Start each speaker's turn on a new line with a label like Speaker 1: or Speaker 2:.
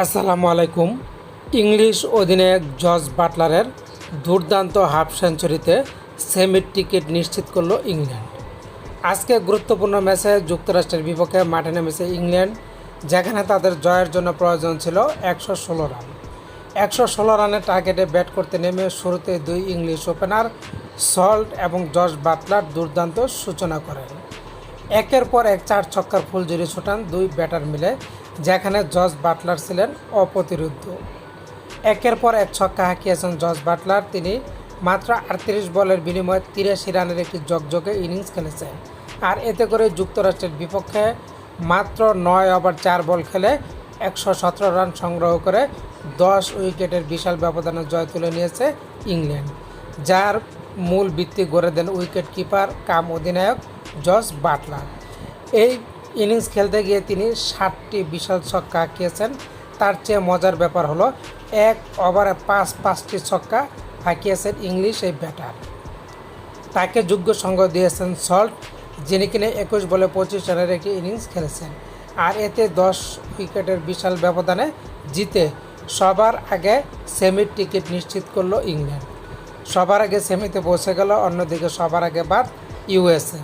Speaker 1: আসসালামু আলাইকুম। ইংলিশ অধিনায়ক জর্জ বাটলারের দুর্দান্ত হাফ সেঞ্চুরিতে সেমির টিকিট নিশ্চিত করল ইংল্যান্ড। আজকে গুরুত্বপূর্ণ ম্যাচে যুক্তরাষ্ট্রের বিপক্ষে মাঠে নেমেছে ইংল্যান্ড, যেখানে তাদের জয়ের জন্য প্রয়োজন ছিল একশো ষোলো রান। একশো ষোলো রানের টার্গেটে ব্যাট করতে নেমে শুরুতে দুই ইংলিশ ওপেনার সল্ট এবং জর্জ বাটলার দুর্দান্ত সূচনা করেন। একের পর এক চার ছক্কার ফুলঝুরি ছোটান দুই ব্যাটার মিলে, যেখানে জর্জ বাটলার ছিলেন অপ্রতিরোধ্য। একের পর এক ছক্কা হাঁকিয়েছেন জর্জ বাটলার। তিনি মাত্র আটত্রিশ বলের বিনিময়ে তিরাশি রানের একটি জকজকে ইনিংস খেলেছেন। আর এতে করে যুক্তরাষ্ট্রের বিপক্ষে মাত্র নয় ওভার চার বল খেলে একশো সতেরো রান সংগ্রহ করে দশ উইকেটের বিশাল ব্যবধানে জয় তুলে নিয়েছে ইংল্যান্ড, যার মূল ভিত্তি গড়ে দেন উইকেট কিপার কাম অধিনায়ক জর্জ বাটলার। এই ইনিংস খেলতে গিয়ে তিনি ষাটটি বিশাল ছক্কা হাঁকিয়েছেন তার চেয়ে মজার ব্যাপার হলো, এক ওভারে পাঁচ পাঁচটি ছক্কা হাঁকিয়েছেন ইংলিশ এই ব্যাটার। তাকে যোগ্য সঙ্গ দিয়েছেন সল্ট, যিনি কিনে একুশ বলে পঁচিশ রানের একটি ইনিংস খেলেছেন। আর এতে দশ উইকেটের বিশাল ব্যবধানে জিতে সবার আগে সেমির টিকিট নিশ্চিত করল ইংল্যান্ড। সবার আগে সেমিতে পৌঁছে গেল, অন্যদিকে সবার আগে বাদ ইউএসএ।